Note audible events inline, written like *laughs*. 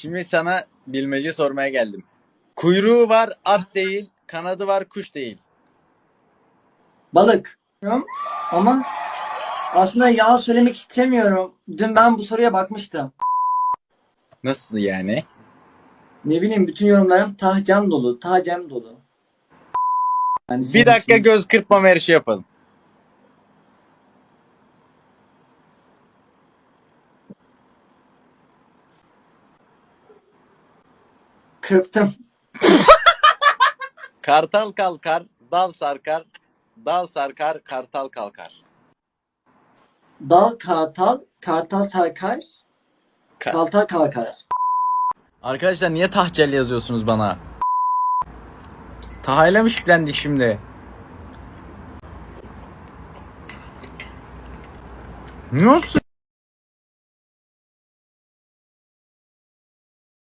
Şimdi sana bilmece sormaya geldim. Kuyruğu var at değil, kanadı var kuş değil. Balık. Ama aslında yalan söylemek istemiyorum. Dün ben bu soruya bakmıştım. Nasıl yani? Ne bileyim bütün yorumlarım tahcam dolu, tahcem dolu. Yani Bir dakika göz kırpma yarışı yapalım. Kırptım. *laughs* Kartal kalkar, dal sarkar, dal sarkar, kartal kalkar. Dal kartal, kartal sarkar, Ka- kartal kalkar. Arkadaşlar niye tahcel yazıyorsunuz bana? Tahayla mı şüphelendik şimdi? Nasıl?